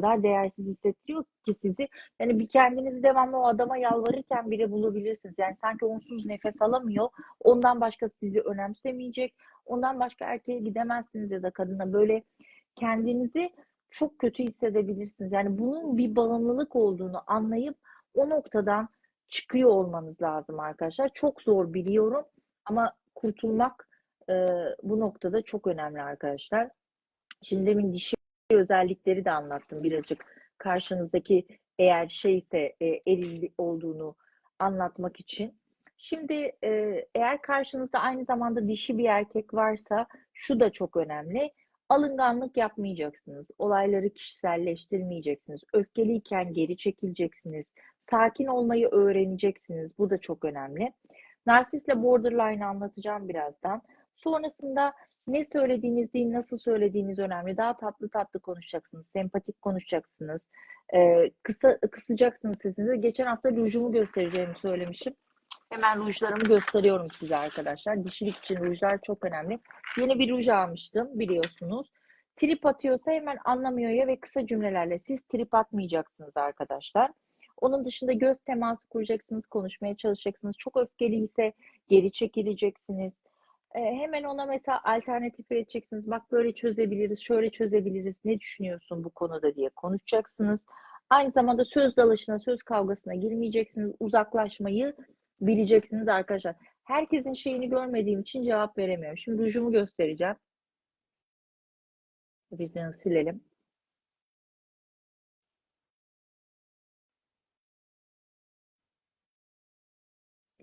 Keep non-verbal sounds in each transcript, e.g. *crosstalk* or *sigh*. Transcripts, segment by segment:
kadar değersiz hissettiriyor ki sizi. Yani bir kendinizi devamlı o adama yalvarırken bile bulabilirsiniz. Yani sanki onsuz nefes alamıyor. Ondan başka sizi önemsemeyecek. Ondan başka erkeğe gidemezsiniz ya da kadına böyle kendinizi çok kötü hissedebilirsiniz. Yani bunun bir bağımlılık olduğunu anlayıp o noktadan çıkıyor olmanız lazım arkadaşlar. Çok zor biliyorum ama kurtulmak e, bu noktada çok önemli arkadaşlar. Şimdi demin dişi özellikleri de anlattım birazcık. Karşınızdaki eğer şeyse e, eril olduğunu anlatmak için. Şimdi e, eğer karşınızda aynı zamanda dişi bir erkek varsa şu da çok önemli. Alınganlık yapmayacaksınız. Olayları kişiselleştirmeyeceksiniz. Öfkeliyken geri çekileceksiniz. Sakin olmayı öğreneceksiniz. Bu da çok önemli. Narsistle borderline anlatacağım birazdan. Sonrasında ne söylediğiniz değil, nasıl söylediğiniz önemli. Daha tatlı tatlı konuşacaksınız, sempatik konuşacaksınız. Ee, kısa, kısacaksınız sesinizi. Geçen hafta rujumu göstereceğimi söylemişim. Hemen rujlarımı gösteriyorum size arkadaşlar. Dişilik için rujlar çok önemli. Yeni bir ruj almıştım biliyorsunuz. Trip atıyorsa hemen anlamıyor ya ve kısa cümlelerle siz trip atmayacaksınız arkadaşlar. Onun dışında göz teması kuracaksınız, konuşmaya çalışacaksınız. Çok öfkeli ise geri çekileceksiniz. Ee, hemen ona mesela alternatif üreteceksiniz. Bak böyle çözebiliriz, şöyle çözebiliriz. Ne düşünüyorsun bu konuda diye konuşacaksınız. Aynı zamanda söz dalışına, söz kavgasına girmeyeceksiniz. Uzaklaşmayı bileceksiniz arkadaşlar. Herkesin şeyini görmediğim için cevap veremiyorum. Şimdi rujumu göstereceğim. Bizden silelim.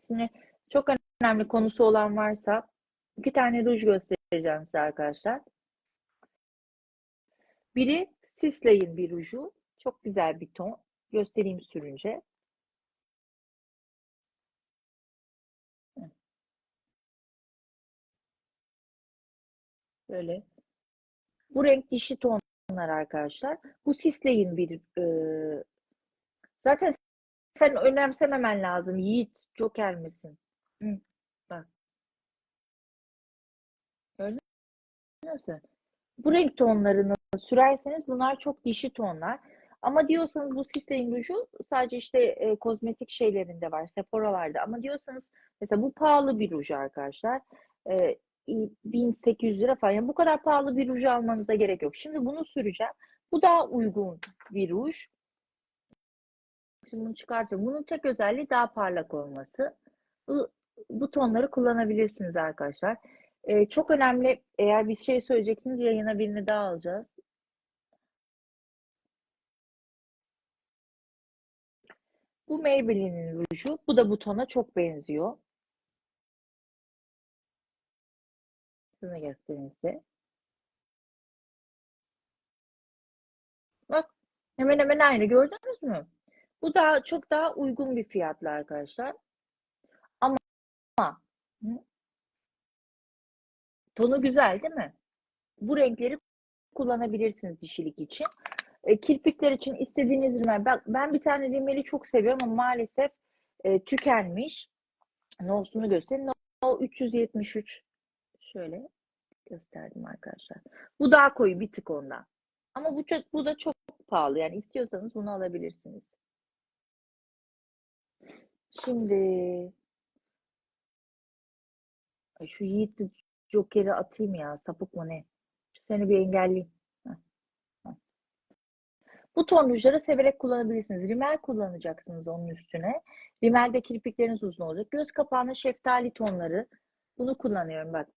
Şimdi çok önemli konusu olan varsa iki tane ruj göstereceğim size arkadaşlar. Biri Sisley'in bir ruju. Çok güzel bir ton. Göstereyim sürünce. Böyle. Bu renk dişi tonlar arkadaşlar. Bu Sisley'in bir e, zaten sen önemsememen lazım. Yiğit, Joker misin? Hı, bak. Gördün mü? Bu renk tonlarını sürerseniz bunlar çok dişi tonlar. Ama diyorsanız bu Sisley'in ruju sadece işte e, kozmetik şeylerinde var, Sephora'larda. Ama diyorsanız mesela bu pahalı bir ruj arkadaşlar. E, 1800 lira falan. Yani bu kadar pahalı bir ruj almanıza gerek yok. Şimdi bunu süreceğim. Bu daha uygun bir ruj. Şimdi bunu çıkartıyorum. Bunun tek özelliği daha parlak olması. Bu, bu tonları kullanabilirsiniz arkadaşlar. Ee, çok önemli. Eğer bir şey söyleyeceksiniz yayına birini daha alacağız. Bu Maybelline'in ruju. Bu da bu tona çok benziyor. Şunu göstereyim. Bak hemen hemen aynı gördünüz mü? Bu daha çok daha uygun bir fiyatlı arkadaşlar. Ama tonu güzel değil mi? Bu renkleri kullanabilirsiniz dişilik için. E, kirpikler için istediğiniz rimel. Ben, ben bir tane rimeli çok seviyorum ama maalesef e, tükenmiş. Nosunu göstereyim. No 373. Şöyle gösterdim arkadaşlar. Bu daha koyu bir tık ondan. Ama bu çok, bu da çok pahalı. Yani istiyorsanız bunu alabilirsiniz. Şimdi şu Yiğit Joker'i atayım ya. Sapık mı ne? Seni bir engelleyeyim. Bu ton rujları severek kullanabilirsiniz. Rimel kullanacaksınız onun üstüne. Rimelde kirpikleriniz uzun olacak. Göz kapağına şeftali tonları. Bunu kullanıyorum bak.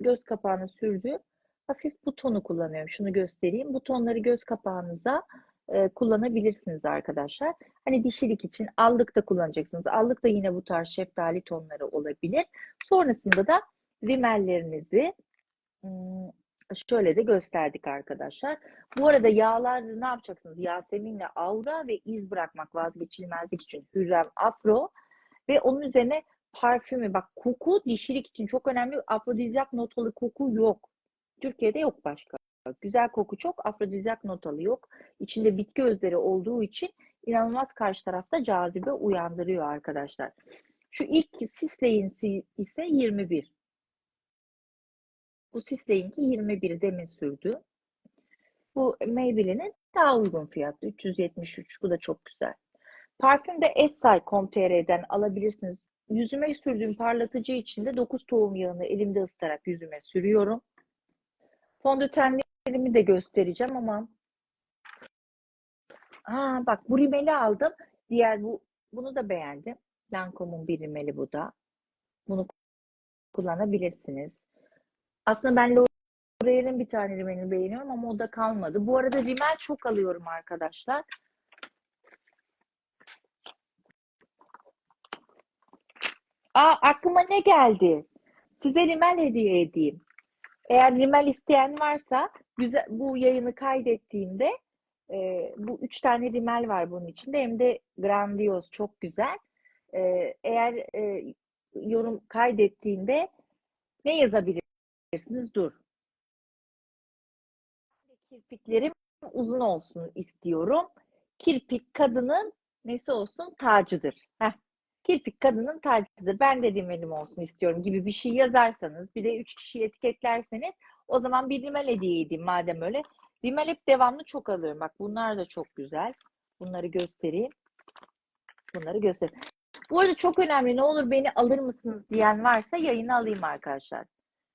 Göz kapağına sürdü. Hafif bu tonu kullanıyorum. Şunu göstereyim. Bu tonları göz kapağınıza e, kullanabilirsiniz arkadaşlar. Hani dişilik için allık da kullanacaksınız. Allık da yine bu tarz şeftali tonları olabilir. Sonrasında da rimellerinizi şöyle de gösterdik arkadaşlar. Bu arada yağlar ne yapacaksınız? Yasemin'le aura ve iz bırakmak vazgeçilmezlik için Hürrem Afro ve onun üzerine parfümü bak koku dişilik için çok önemli. Afrodizyak notalı koku yok. Türkiye'de yok başka. Güzel koku çok, afrodizyak notalı yok. İçinde bitki özleri olduğu için inanılmaz karşı tarafta cazibe uyandırıyor arkadaşlar. Şu ilk Sisley'in ise 21. Bu Sisley'inki 21 demin sürdü. Bu Maybelline'in Daha uygun fiyatlı 373. Bu da çok güzel. Parfüm de Essay.com.tr'den alabilirsiniz. Yüzüme sürdüğüm parlatıcı için de 9 tohum yağını elimde ısıtarak yüzüme sürüyorum. Fondötenlerimi de göstereceğim ama Aa, bak bu rimeli aldım. Diğer bu bunu da beğendim. Lancome'un bir rimeli bu da. Bunu kullanabilirsiniz. Aslında ben L'Oreal'in bir tane rimelini beğeniyorum ama o da kalmadı. Bu arada rimel çok alıyorum arkadaşlar. Aa, aklıma ne geldi? Size rimel hediye edeyim. Eğer rimel isteyen varsa güzel, bu yayını kaydettiğimde e, bu üç tane rimel var bunun içinde. Hem de grandiyoz, çok güzel. E, eğer e, yorum kaydettiğinde ne yazabilirsiniz? Dur. Kirpiklerim uzun olsun istiyorum. Kirpik kadının nesi olsun? Tacıdır. Heh. Kirpik kadının tacıdır. Ben de rimelim olsun istiyorum gibi bir şey yazarsanız, bir de üç kişiyi etiketlerseniz o zaman bir rimel hediye madem öyle. Rimel hep devamlı çok alıyorum. Bak bunlar da çok güzel. Bunları göstereyim. Bunları göstereyim. Bu arada çok önemli. Ne olur beni alır mısınız diyen varsa yayını alayım arkadaşlar.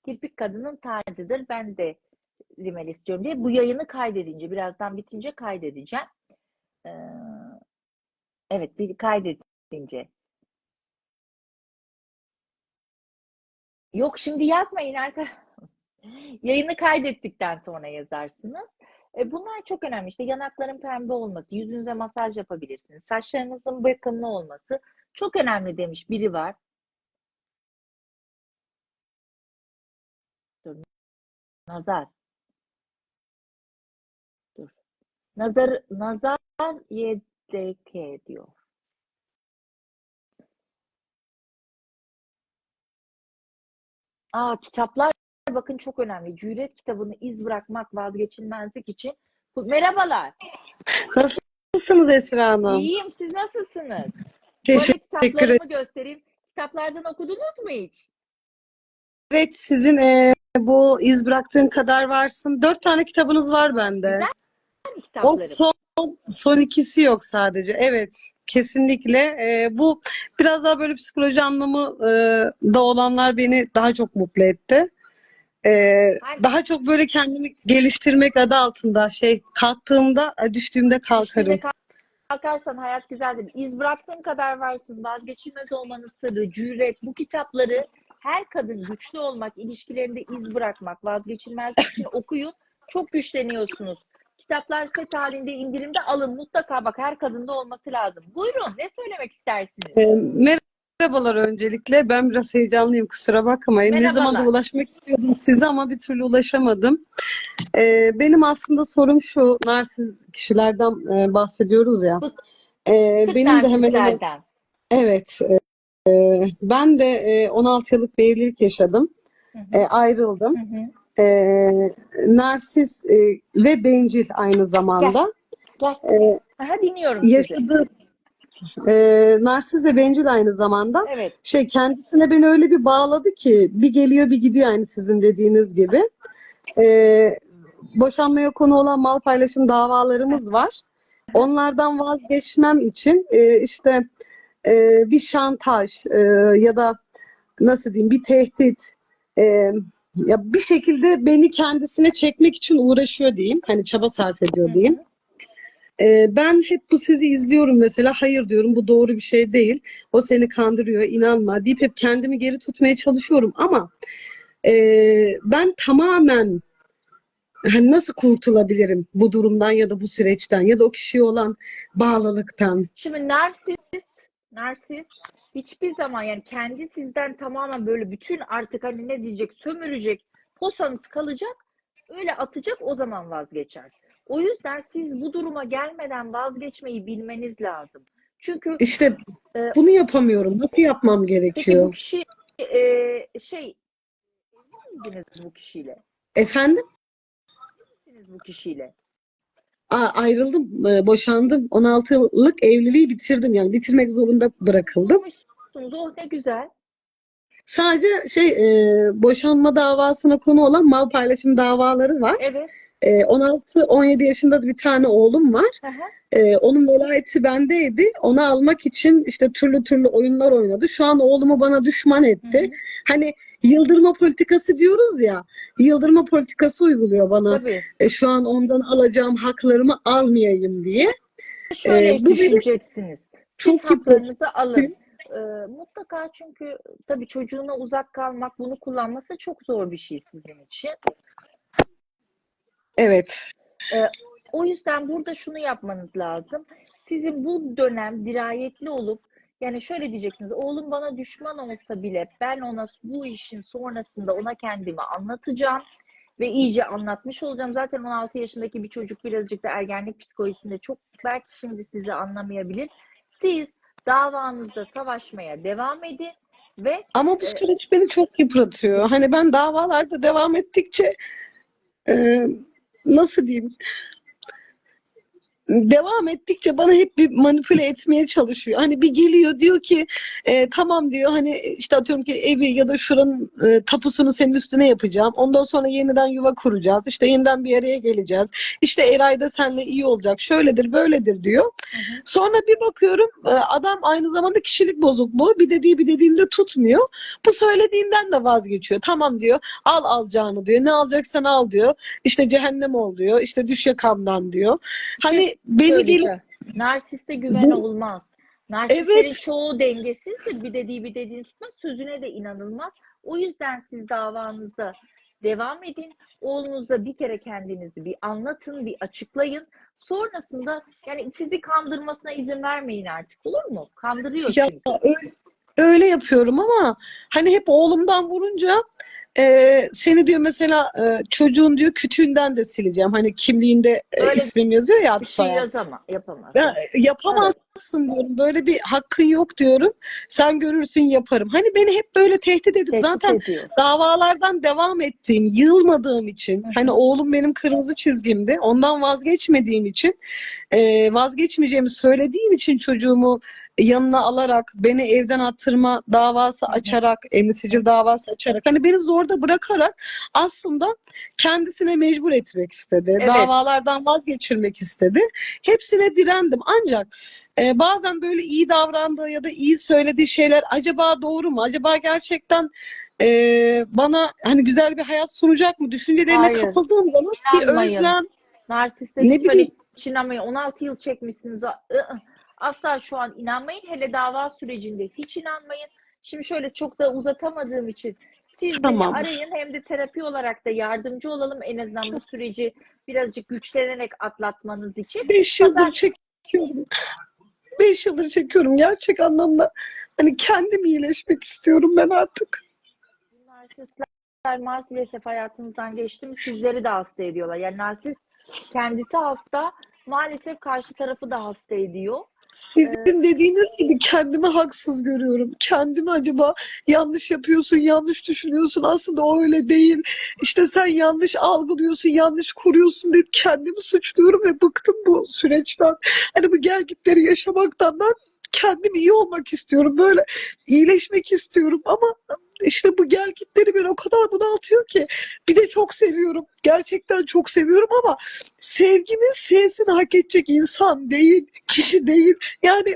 Kirpik kadının tacıdır. Ben de rimel istiyorum diye. Bu yayını kaydedince, birazdan bitince kaydedeceğim. Ee, evet, bir kaydedince. Yok şimdi yazmayın arkadaşlar. *laughs* Yayını kaydettikten sonra yazarsınız. E, bunlar çok önemli. İşte yanakların pembe olması, yüzünüze masaj yapabilirsiniz. Saçlarınızın bakımlı olması çok önemli demiş biri var. Nazar. Dur. Nazar, nazar yedeke diyor. Aa, kitaplar bakın çok önemli. Cüret kitabını iz bırakmak vazgeçilmezlik için. Merhabalar. Nasılsınız Esra Hanım? İyiyim. Siz nasılsınız? Teşekkür kitaplarımı göstereyim. Kitaplardan okudunuz mu hiç? Evet, sizin e, bu iz bıraktığın kadar varsın. Dört tane kitabınız var bende. Güzel O son, son ikisi yok sadece. Evet, kesinlikle. E, bu biraz daha böyle psikoloji anlamı e, da olanlar beni daha çok mutlu etti. E, daha çok böyle kendimi geliştirmek adı altında şey kalktığımda, e, düştüğümde kalkarım. Kalkarsan hayat güzeldir. İz bıraktığın kadar varsın. Vazgeçilmez olmanın sırrı, cüret. Bu kitapları her kadın güçlü olmak, ilişkilerinde iz bırakmak, vazgeçilmezlik için okuyun. Çok güçleniyorsunuz. Kitaplar set halinde indirimde alın. Mutlaka bak her kadında olması lazım. Buyurun ne söylemek istersiniz? E, merhabalar öncelikle. Ben biraz heyecanlıyım kusura bakmayın. Ne zamandır Merhabalar. ulaşmak istiyordum size ama bir türlü ulaşamadım. E, benim aslında sorum şu. Narsiz kişilerden e, bahsediyoruz ya. Bık- E, Sık benim de hemen hemen evet. e, e, ben de e, 16 yıllık bir evlilik yaşadım. Hı hı, E, ayrıldım. hı hı. E, narsis e, ve bencil aynı zamanda. Gel. E, Aha, dinliyorum sizi. yaşadığı e, narsiz ve bencil aynı zamanda. Evet. Şey kendisine beni öyle bir bağladı ki bir geliyor bir gidiyor aynı sizin dediğiniz gibi. Ee, boşanmaya konu olan mal paylaşım davalarımız var. Onlardan vazgeçmem için e, işte e, bir şantaj e, ya da nasıl diyeyim bir tehdit e, ya bir şekilde beni kendisine çekmek için uğraşıyor diyeyim. Hani çaba sarf ediyor diyeyim. Ee, ben hep bu sizi izliyorum mesela. Hayır diyorum bu doğru bir şey değil. O seni kandırıyor, inanma deyip hep kendimi geri tutmaya çalışıyorum ama e, ben tamamen hani nasıl kurtulabilirim bu durumdan ya da bu süreçten ya da o kişiye olan bağlılıktan? Şimdi narsist, narsist hiçbir zaman yani kendi sizden tamamen böyle bütün artık hani ne diyecek sömürecek posanız kalacak öyle atacak o zaman vazgeçer. O yüzden siz bu duruma gelmeden vazgeçmeyi bilmeniz lazım. Çünkü İşte e, bunu yapamıyorum. Nasıl yapmam peki bu gerekiyor? kişi e, şey evli miydiniz bu kişiyle? Efendim? Misiniz bu kişiyle? Ayrıldım, e, boşandım. 16 yıllık evliliği bitirdim yani bitirmek zorunda bırakıldım. Oh ne güzel. Sadece şey e, boşanma davasına konu olan mal paylaşım davaları var. Evet. Ee, 16-17 yaşında da bir tane oğlum var. Ee, onun velayeti bendeydi. Onu almak için işte türlü türlü oyunlar oynadı. Şu an oğlumu bana düşman etti. hı. Hani yıldırma politikası diyoruz ya. Yıldırma politikası uyguluyor bana. Tabii. E, şu an ondan alacağım haklarımı almayayım diye. Şöyle Ee, bu düşüneceksiniz. Siz çok yıpratıcı. haklarınızı alın. Ee, mutlaka çünkü tabii çocuğuna uzak kalmak, bunu kullanması çok zor bir şey sizin için. Evet. O yüzden burada şunu yapmanız lazım. Sizin bu dönem dirayetli olup yani şöyle diyeceksiniz. Oğlum bana düşman olsa bile ben ona bu işin sonrasında ona kendimi anlatacağım ve iyice anlatmış olacağım. Zaten 16 yaşındaki bir çocuk birazcık da ergenlik psikolojisinde çok belki şimdi sizi anlamayabilir. Siz davanızda savaşmaya devam edin ve Ama bu e, süreç beni çok yıpratıyor. Hani ben davalarda devam ettikçe e, nasıl diyeyim? Devam ettikçe bana hep bir manipüle etmeye çalışıyor. Hani bir geliyor diyor ki e, tamam diyor hani işte atıyorum ki evi ya da şuranın e, tapusunu senin üstüne yapacağım. Ondan sonra yeniden yuva kuracağız. İşte yeniden bir araya geleceğiz. İşte Eray da seninle iyi olacak. Şöyledir böyledir diyor. Hı hı. Sonra bir bakıyorum e, adam aynı zamanda kişilik bozukluğu. Bir dediği bir dediğinde tutmuyor. Bu söylediğinden de vazgeçiyor. Tamam diyor. Al alacağını diyor. Ne alacaksan al diyor. İşte cehennem ol diyor. İşte düş yakamdan diyor. Şey Hani beni söyleyeceğim. Narsiste güven bu olmaz. Narsistlerin evet çoğu dengesizdir. Bir dediği bir dediğini tutmaz. Sözüne de inanılmaz. O yüzden siz davanızda devam edin. Oğlunuzla bir kere kendinizi bir anlatın, bir açıklayın. Sonrasında yani sizi kandırmasına izin vermeyin artık olur mu? Kandırıyor ya çünkü. öyle, öyle yapıyorum ama hani hep oğlumdan vurunca e, seni diyor mesela e, çocuğun diyor kütüğünden de sileceğim. Hani kimliğinde e, Öyle ismim yazıyor ya bir şey yazama, yapamaz. Ya, Evet. Yapamazsın diyorum. Böyle bir hakkın yok diyorum. Sen görürsün yaparım. Hani beni hep böyle tehdit edip Tehdit zaten ediyor. davalardan devam ettiğim, yılmadığım için hani oğlum benim kırmızı çizgimdi. Ondan vazgeçmediğim için e, vazgeçmeyeceğimi söylediğim için çocuğumu yanına alarak beni evden attırma davası açarak, emni sicil davası açarak hani beni zorda bırakarak aslında kendisine mecbur etmek istedi. Evet. Davalardan vazgeçirmek istedi. Hepsine direndim. Ancak e, bazen böyle iyi davrandığı ya da iyi söylediği şeyler acaba doğru mu? Acaba gerçekten e, bana hani güzel bir hayat sunacak mı? Düşüncelerine Hayır. kapıldığım zaman bir İnanmayın. özlem, Narsiste ne bileyim inanmayın. 16 yıl çekmişsiniz. Asla şu an inanmayın. Hele dava sürecinde hiç inanmayın. Şimdi şöyle çok da uzatamadığım için siz beni tamam. arayın hem de terapi olarak da yardımcı olalım en azından bu süreci birazcık güçlenerek atlatmanız için. Beş yıldır Pazar çekiyorum. Beş yıldır çekiyorum gerçek anlamda. Hani kendim iyileşmek istiyorum ben artık. narsistler maalesef hayatınızdan geçti mi sizleri de hasta ediyorlar. Yani narsist kendisi hasta, maalesef karşı tarafı da hasta ediyor. Sizin dediğiniz gibi kendimi haksız görüyorum. Kendimi acaba yanlış yapıyorsun, yanlış düşünüyorsun. Aslında o öyle değil. İşte sen yanlış algılıyorsun, yanlış kuruyorsun deyip kendimi suçluyorum ve bıktım bu süreçten. Hani bu gelgitleri yaşamaktan ben kendim iyi olmak istiyorum. Böyle iyileşmek istiyorum ama işte bu gelgitleri beni o kadar bunaltıyor ki. Bir de çok seviyorum. Gerçekten çok seviyorum ama sevgimin S'sini hak edecek insan değil, kişi değil. Yani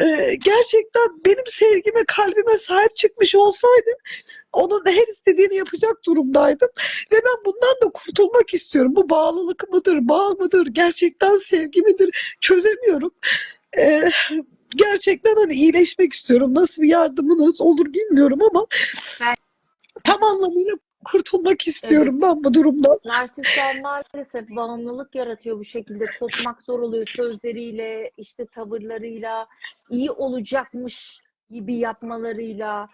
e, gerçekten benim sevgime, kalbime sahip çıkmış olsaydı onun her istediğini yapacak durumdaydım. Ve ben bundan da kurtulmak istiyorum. Bu bağlılık mıdır, bağ mıdır, gerçekten sevgi midir çözemiyorum. E, gerçekten hani iyileşmek istiyorum. Nasıl bir yardımınız olur bilmiyorum ama Ben tam anlamıyla kurtulmak evet. istiyorum ben bu durumdan. Narsistler maalesef bağımlılık yaratıyor bu şekilde. Tutmak zor oluyor sözleriyle, işte tavırlarıyla, iyi olacakmış gibi yapmalarıyla,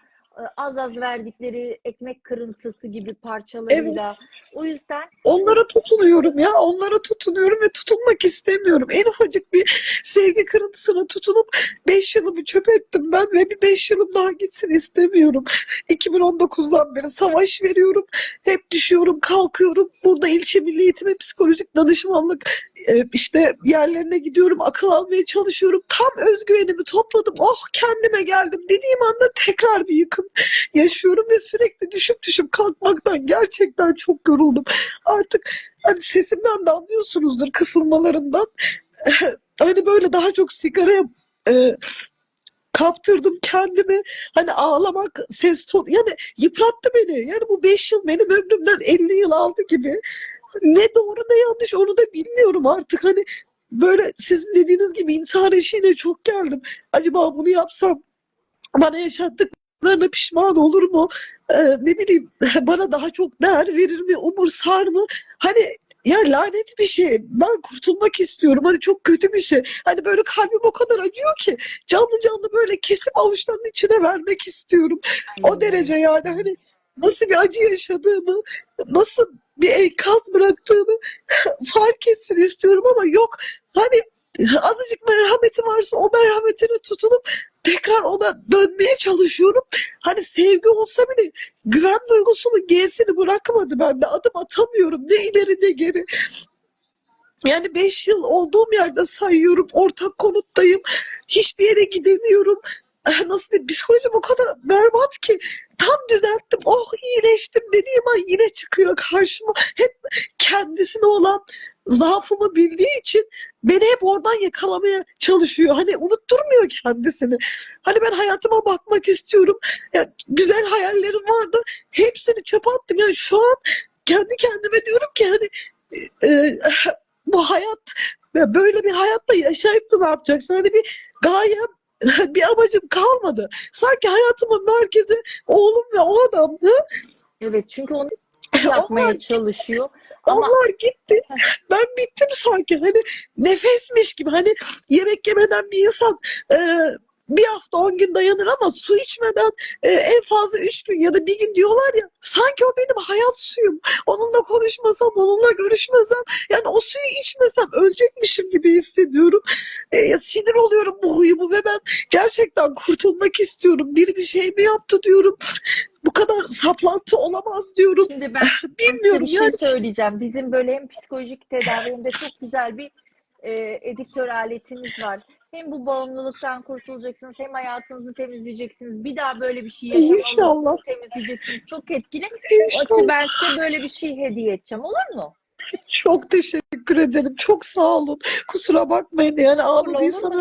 az az verdikleri ekmek kırıntısı gibi Evet. parçalarıyla. O yüzden Onlara tutunuyorum ya. Onlara tutunuyorum ve tutulmak istemiyorum. En ufacık bir sevgi kırıntısına tutunup 5 yılımı çöp ettim ben ve bir 5 yılım daha gitsin istemiyorum. 2019'dan beri savaş veriyorum. Hep düşüyorum, kalkıyorum. Burada ilçe milli eğitime psikolojik danışmanlık e, işte yerlerine gidiyorum. Akıl almaya çalışıyorum. Tam özgüvenimi topladım. Oh kendime geldim dediğim anda tekrar bir yıkım bakın *laughs* yaşıyorum ve sürekli düşüp düşüp kalkmaktan gerçekten çok yoruldum. Artık hani sesimden de anlıyorsunuzdur kısılmalarından. *laughs* Hani böyle daha çok sigaraya e, kaptırdım kendimi. Hani ağlamak, ses ton yani yıprattı beni. Yani bu 5 yıl benim ömrümden 50 yıl aldı gibi. Ne doğru ne yanlış onu da bilmiyorum artık. Hani böyle sizin dediğiniz gibi intihar eşiğine çok geldim. Acaba bunu yapsam bana yaşattıklarına pişman olur mu? Ee, ne bileyim *laughs* bana daha çok değer verir mi? Umursar mı? Hani ya lanet bir şey. Ben kurtulmak istiyorum. Hani çok kötü bir şey. Hani böyle kalbim o kadar acıyor ki canlı canlı böyle kesip avuçlarının içine vermek istiyorum. O derece yani hani nasıl bir acı yaşadığımı, nasıl bir enkaz bıraktığını *laughs* fark etsin istiyorum ama yok. Hani azıcık merhameti varsa o merhametine tutunup tekrar ona dönmeye çalışıyorum. Hani sevgi olsa bile güven duygusunun G'sini bırakmadı bende. Adım atamıyorum ne ileri ne geri. Yani 5 yıl olduğum yerde sayıyorum. Ortak konuttayım. Hiçbir yere gidemiyorum. Eh, Nasıl diyeyim? Psikolojim o kadar berbat ki tam düzelttim. Oh iyileştim dediğim an yine çıkıyor karşıma. Hep kendisine olan zaafımı bildiği için beni hep oradan yakalamaya çalışıyor. Hani unutturmuyor kendisini. Hani ben hayatıma bakmak istiyorum. Ya, güzel hayallerim vardı. Hepsini çöpe attım. Yani şu an kendi kendime diyorum ki hani e, e, bu hayat ya böyle bir hayatta yaşayıp da ne yapacaksın? Hani bir gayem, *laughs* bir amacım kalmadı. Sanki hayatımın merkezi oğlum ve o adamdı. Evet çünkü onu *laughs* yapmaya Onlar, çalışıyor. Ama onlar gitti. Ben bittim sanki. Hani nefesmiş gibi. Hani yemek yemeden bir insan e, bir hafta on gün dayanır ama su içmeden e, en fazla üç gün ya da bir gün diyorlar ya. Sanki o benim hayat suyum. Onunla konuşmasam, onunla görüşmesem, yani o suyu içmesem ölecekmişim gibi hissediyorum. E, sinir oluyorum bu huyumu ve ben gerçekten kurtulmak istiyorum. Biri bir şey mi yaptı diyorum. Bu kadar saplantı olamaz diyorum. şimdi ben size Bilmiyorum bir şey yani. söyleyeceğim. Bizim böyle hem psikolojik tedavi hem de çok güzel bir e, editör aletimiz var. Hem bu bağımlılıktan kurtulacaksınız hem hayatınızı temizleyeceksiniz. Bir daha böyle bir şey İnşallah. temizleyeceksiniz. Çok etkili. İnşallah. ben size böyle bir şey hediye edeceğim. Olur mu? Çok teşekkür ederim. Çok sağ olun. Kusura bakmayın yani ağladıysam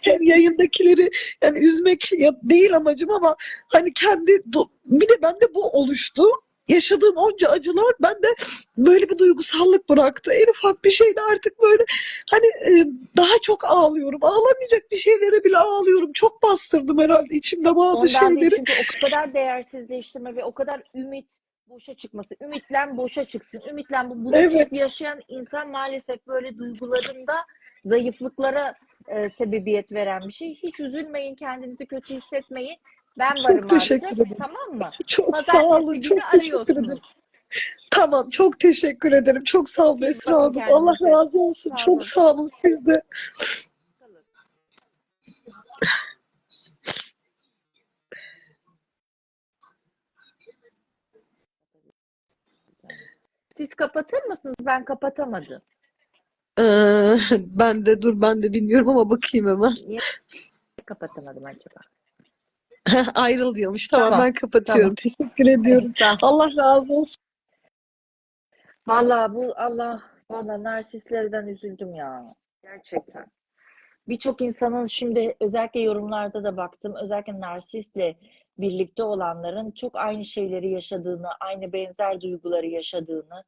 hem yayındakileri yani üzmek ya değil amacım ama hani kendi bir de bende bu oluştu. Yaşadığım onca acılar bende böyle bir duygusallık bıraktı. En ufak bir şeyde artık böyle hani e, daha çok ağlıyorum. Ağlamayacak bir şeylere bile ağlıyorum. Çok bastırdım herhalde içimde bazı Ondan şeyleri. çünkü o kadar değersizleştirme ve o kadar ümit boşa çıkması. Ümitlen boşa çıksın. Ümitlen bu bunu Evet. yaşayan insan maalesef böyle duygularında zayıflıklara e, sebebiyet veren bir şey. Hiç üzülmeyin, kendinizi kötü hissetmeyin. Ben Çok varım teşekkür artık. ederim. Tamam mı? Çok sağ olun. Pazartesi Çok teşekkür ederim. Tamam, çok teşekkür ederim. Çok sağ olun Esra Hanım. Allah razı olsun. Sağ Çok sağ olun siz de. Siz kapatır mısınız? Ben kapatamadım. Ee, ben de dur ben de bilmiyorum ama bakayım hemen. Niye kapatamadım acaba? *laughs* Ayrıl diyormuş. Tamam Tamam. ben kapatıyorum. Teşekkür ediyorum. *laughs* Sağ ol. Allah razı olsun. Vallahi bu Allah vallahi narsistlerden üzüldüm ya. Gerçekten. Birçok insanın şimdi özellikle yorumlarda da baktım. Özellikle narsistle birlikte olanların çok aynı şeyleri yaşadığını, aynı benzer duyguları yaşadığını.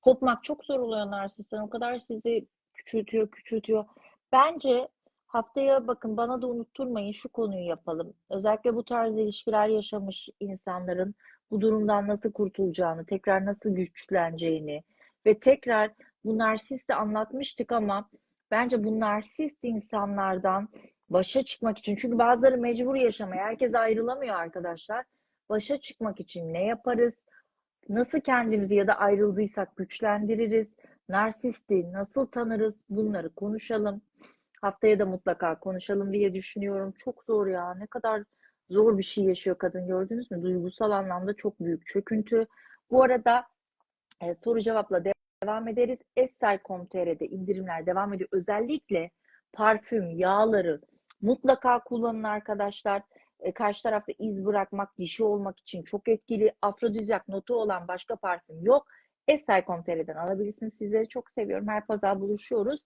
Kopmak çok zor oluyor narsisten. O kadar sizi küçültüyor, küçültüyor. Bence haftaya bakın bana da unutturmayın şu konuyu yapalım. Özellikle bu tarz ilişkiler yaşamış insanların bu durumdan nasıl kurtulacağını, tekrar nasıl güçleneceğini ve tekrar bu narsistle anlatmıştık ama bence bu narsist insanlardan başa çıkmak için çünkü bazıları mecbur yaşamaya, herkes ayrılamıyor arkadaşlar. Başa çıkmak için ne yaparız? Nasıl kendimizi ya da ayrıldıysak güçlendiririz? Narsisti nasıl tanırız? Bunları konuşalım. Haftaya da mutlaka konuşalım diye düşünüyorum. Çok zor ya. Ne kadar zor bir şey yaşıyor kadın gördünüz mü? Duygusal anlamda çok büyük çöküntü. Bu arada e, soru cevapla devam ederiz. Estel.com.tr'de indirimler devam ediyor. Özellikle parfüm, yağları mutlaka kullanın arkadaşlar. e, karşı tarafta iz bırakmak, dişi olmak için çok etkili. Afrodizyak notu olan başka parfüm yok. Esay.com.tr'den alabilirsiniz. Sizleri çok seviyorum. Her pazar buluşuyoruz.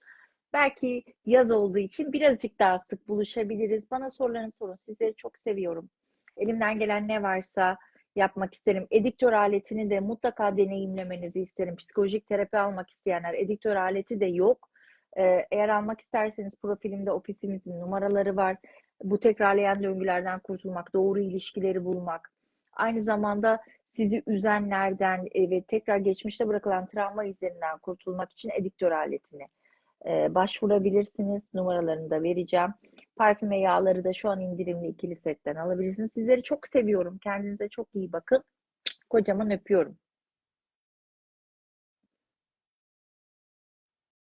Belki yaz olduğu için birazcık daha sık buluşabiliriz. Bana sorularını sorun. Sizleri çok seviyorum. Elimden gelen ne varsa yapmak isterim. Ediktör aletini de mutlaka deneyimlemenizi isterim. Psikolojik terapi almak isteyenler ediktör aleti de yok. Ee, eğer almak isterseniz profilimde ofisimizin numaraları var. Bu tekrarlayan döngülerden kurtulmak, doğru ilişkileri bulmak. Aynı zamanda sizi üzenlerden ve tekrar geçmişte bırakılan travma izlerinden kurtulmak için ediktör aletini e, başvurabilirsiniz. Numaralarını da vereceğim. Parfüm ve yağları da şu an indirimli ikili setten alabilirsiniz. Sizleri çok seviyorum. Kendinize çok iyi bakın. Kocaman öpüyorum.